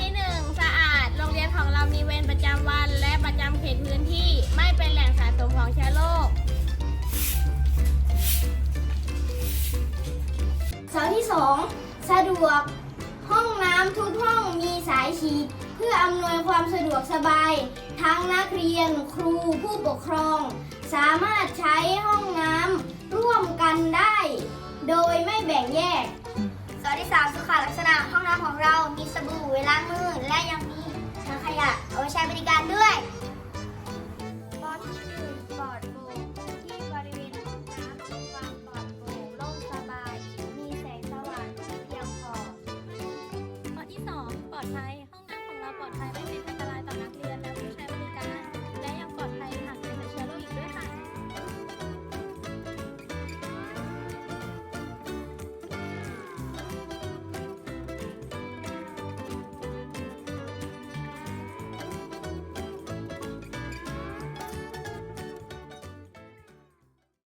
ที่หนึ่งสะอาด โรงเรียนของเรามีเวรประจำวัน และประจำเขตพื้นที่ไม่เป็นแหล่งสะสมของเชื้อโรคเสาที่2สะดวก ห้องน้ำทุกห้องมีสายฉีด เพื่ออำนวยความสะดวกสบาย ทั้งนักเรียนครูผู้ปกครอง สามารถใช้ห้องน้ำร่วมกันได้ โดยไม่แบ่งแยกเสาที่3สุขลักษณะห้องน้ำของ ลอดห้องน้ำของเราปลอดภัยไม่เป็นอัน